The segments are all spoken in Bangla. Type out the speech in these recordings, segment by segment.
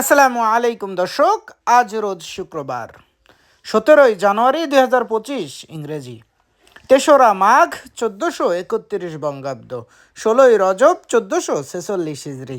আসসালামু আলাইকুম দর্শক, আজ রোজ শুক্রবার, সতেরোই জানুয়ারি দুই হাজার পঁচিশ ইংরেজি। তেসরা মাঘ চোদ্দোশো একত্রিশ বঙ্গাব্দ, ষোলোই রজব চোদ্দোশো ছেচল্লিশ হিজড়ি।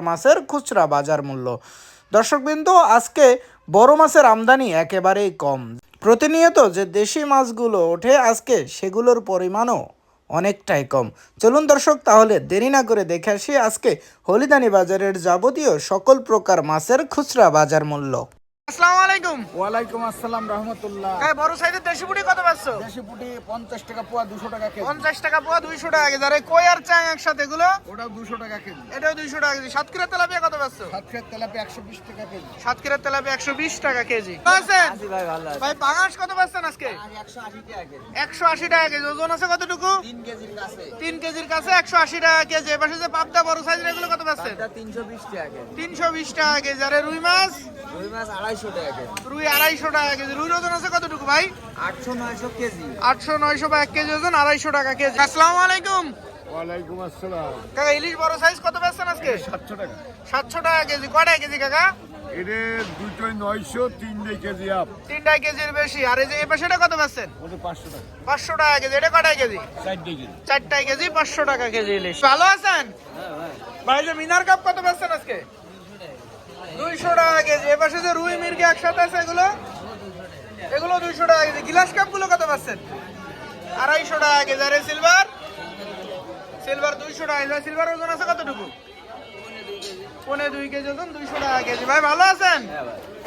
মাছের খুচরা বাজার মূল্য। দর্শকবিন্দু, আজকে বড় মাছের আমদানি একেবারেই কম। প্রতিনিয়ত যে দেশি মাছগুলো ওঠে, আজকে সেগুলোর পরিমাণও অনেকটাই কম। চলুন দর্শক, তাহলে দেরি না করে দেখে আসি আজকে হলিদানি বাজারের যাবতীয় সকল প্রকার মাছের খুচরা বাজার মূল্য। আসসালামু আলাইকুম ওয়ালাইকুম আসসালাম রহমতুল্লাহ হ্যাঁ বড় সাইজের দেশি পুটি কত পাচ্ছো দেশি পুটি পঞ্চাশ টাকা পোয়া দুশো টাকা কেজি টাকা পোয়া দুইশো টাকা কেজি আর কই আর চাং একসাথে এগুলো ওটাও দুশো টাকা কেজি এটাও দুইশো টাকা কেজি সাতক্ষীরা তেলাপিয়া কত পাচ্ছো সাত খেত তেলাপি একশো বিশ টাকা কেজি সাতক্ষীরা তেলাপিয়া একশো বিশ টাকা কেজি আছেন ভাই ভালো ভাই পাঙাশ কত পাচ্ছেন আজকে একশো আশি টাকা কেজি একশো আশি টাকা কেজি ওজন আছে কতটুকু তিন কেজির কাছে তিন কেজির কাছে একশো আশি টাকা কেজি এপাশে যে পাবদা বড় সাইজের এগুলো কত পাচ্ছেন তিনশো বিশ টাকা কেজি তিনশো বিশ টাকা কেজি আরে রুই মাছ রুই মাছ আড়াইশো টাকা কেজি। রুই আড়াইশো টাকা কেজি। রুই ওজন আছে কতটুকু ভাই? আটশো নয়শো কেজি। আটশো নয়শো বা এক কেজি ওজন আড়াইশো টাকা কেজি। আসসালামু আলাইকুম। ওয়ালাইকুম আসসালাম। কাকা ইলিশ বড় সাইজ কত পাচ্ছেন আজকে? সাতশো টাকা। সাতশো টাকা কেজি। কয়টা কেজি কাকা? এটা দুটোই নয়শো তিনটে কেজি আপ তিনটাই কেজির বেশি। আর এই যে এই পাশেটা কত পাচ্ছেন ওটা পাঁচশো টাকা। পাঁচশো টাকা কেজি। এটা কয়টা কেজি? চারটে কেজি। চারটায় কেজি পাঁচশো টাকা কেজি ইলিশ। ভালো আছেন? ভাই। যে মিনার কাপ কত পাচ্ছেন আজকে? দুইশো টাকা কেজি। এপাশে যে রুই মির্গি একসাথে আছে এগুলো? এগুলো দুইশো টাকা কেজি। গিলাস কাপগুলো কত পাচ্ছেন? আড়াইশো টাকা কেজি। আরে সিলভার? সিলভার দুইশো টাকা সিলভার ওজন আছে কতটুকু? পনে দুই কেজি ওজন দুইশো টাকা কেজি। ভাই ভালো আছেন?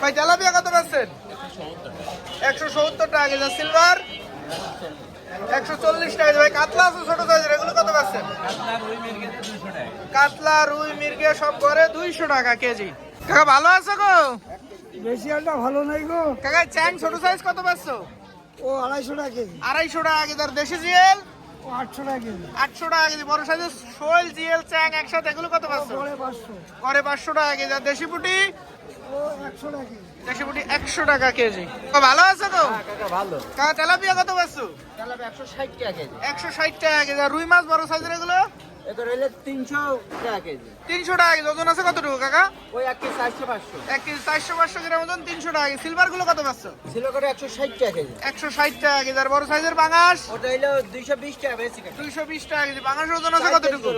ভাই। তেলাপিয়া কত পাচ্ছেন? একশো সত্তর টাকা কেজি। সিলভার? একশো চল্লিশ টাকা ভাই কাতলা আছে ছোট সাইজের এগুলো কত পাচ্ছেন? কাতলা রুই মির্গে সব করে দুইশো টাকা কেজি। কাকা ভালো আছো গো? বেশি একটা ভালো নাই গো। কাকা চ্যাং ছোট সাইজ কত পাচ্ছ? ও আড়াইশো টাকা কেজি। আড়াইশো টাকা কেজি আর দেশি জিএল? ও আটশো টাকা কেজি। আটশো টাকা কেজি বড় সাইজের শোল জিএল চ্যাং একসাথে এগুলো কত পাচ্ছ? পাঁচশো। করে পাঁচশো টাকা কেজি আর দেশি পুটি? ও একশো টাকা কেজি। দেশি পুটি একশো টাকা কেজি। তো ভালো আছে গো? কাকা ভালো। কাকা তেলাপিয়া কত পাচ্ছ? তেলাপি একশো ষাট টাকা কেজি। একশো ষাট টাকা কেজি আর রুই মাছ বড় সাইজের এগুলো? এটা রইলে তিনশো টাকা কেজি তিনশো টাকা কেজি ওজন আছে কতটুকু কাকা ওই এক কেজি চারশো পাঁচশো এক কেজি চারশো পাঁচশো গ্রাম ওজন তিনশো টাকা কেজি সিলভারগুলো কত পাচ্ছ করে একশো ষাট টাকা কেজি একশো ষাট টাকা কেজি আর বড় সাইজের ওটা হইল বিশ টাকা বেশি বিশ টাকা কেজি ওজন আছে চার কতটুকু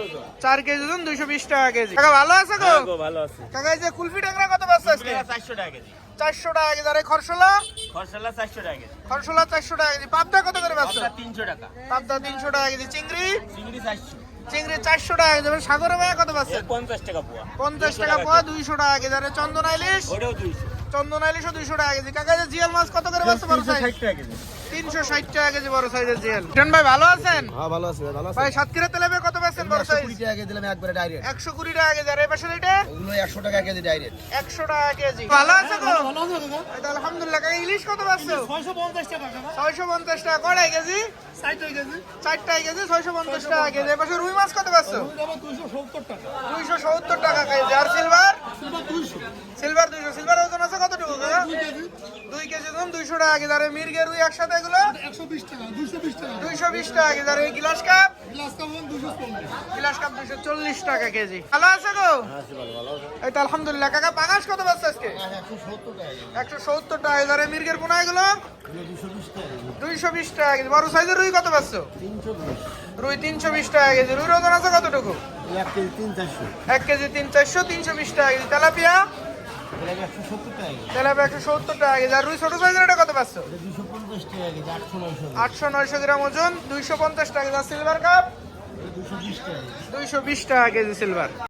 কেজি ওজন দুইশো বিশ টাকা কেজি কাকা ভালো আছে গো ভালো আছে কাকা এই যে কুলফি ট্যাংরা কত পাচ্ছ আজকে টাকা কেজি চারশো টাকা কেজি আর এই খরসলা চারশো টাকা কেজি খরসলা চারশো টাকা কেজি পাবদা কত করে পাচ্ছ তিনশো টাকা পাবদা তিনশো টাকা কেজি চিংড়ি চিংড়ি চারশো চিংড়ি চারশো টাকা যাবে সাগরে মায়া কত পাচ্ছ পঞ্চাশ টাকা পোয়া। পঞ্চাশ টাকা পোয়া দুইশো টাকা কেজি। আর চন্দন আইলিশ? চন্দন আইলিশও দুইশো টাকা কেজি। কাকা যে জিয়াল মাছ কত করে পাচ্ছে বড় সাইজ? টাকা কেজি। তিনশো ষাট টাকা কেজি বড় সাইজের জিয়াল। ভাই ভালো আছেন? হ্যাঁ ভালো আছে ভাই সাতক্ষীরা তেলে কত টাকা কেজি দিলাম একবারে ডাইরেক্ট একশো কুড়ি টাকা কেজি। আর এই পাশে এটা ওগুলো একশো টাকা কেজি ডাইরেক্ট একশো টাকা কেজি। ভালো আছে তো? এই তো আলহামদুলিল্লাহ কাকা ইলিশ কত পাচ্ছো? ছয়শো পঞ্চাশ টাকা কেজি? কেজি। ছয়শো পঞ্চাশ টাকা কেজি। পাশে রুই মাছ কত পাচ্ছো? দুইশো সত্তর টাকা। কেজি। আর সিলভার? সিলভার দুইশো। সিলভার ওজন আছে কতটুকু কাকা? দুই কেজি। ওজন দুইশো টাকা কেজি। আর মির্গে রুই একসাথে এগুলো? দুইশো বিশ টাকা কেজি। আর এই গিলাস কাপ? গিলাস কাপ দুইশো চল্লিশ। টাকা কেজি। ভালো আছে গো? এই তো আলহামদুলিল্লাহ। কাকা পাঙাশ কত পাচ্ছে আজকে? একশো সত্তর টাকা। আর মির্গের পোনা এগুলো? দুইশো বিশ টাকা কেজি। বড় সাইজের রুই কত পাচ্ছ রুই তিনশো বিশ টাকা কেজি। রুই ওজন আছে কতটুকু? এক কেজি তিন চারশো। এক কেজি তিন চারশো তিনশো বিশ টাকা কেজি। তেলাপিয়া? তেলাপিয়া একশো সত্তর টাকা কেজি। রুই ছোট সাইজের এটা কত পাচ্ছ? আটশো নয়শো গ্রাম ওজন, দুইশো পঞ্চাশ টাকা সিলভার কাপ দুইশো বিশ টাকা কেজি। সিলভার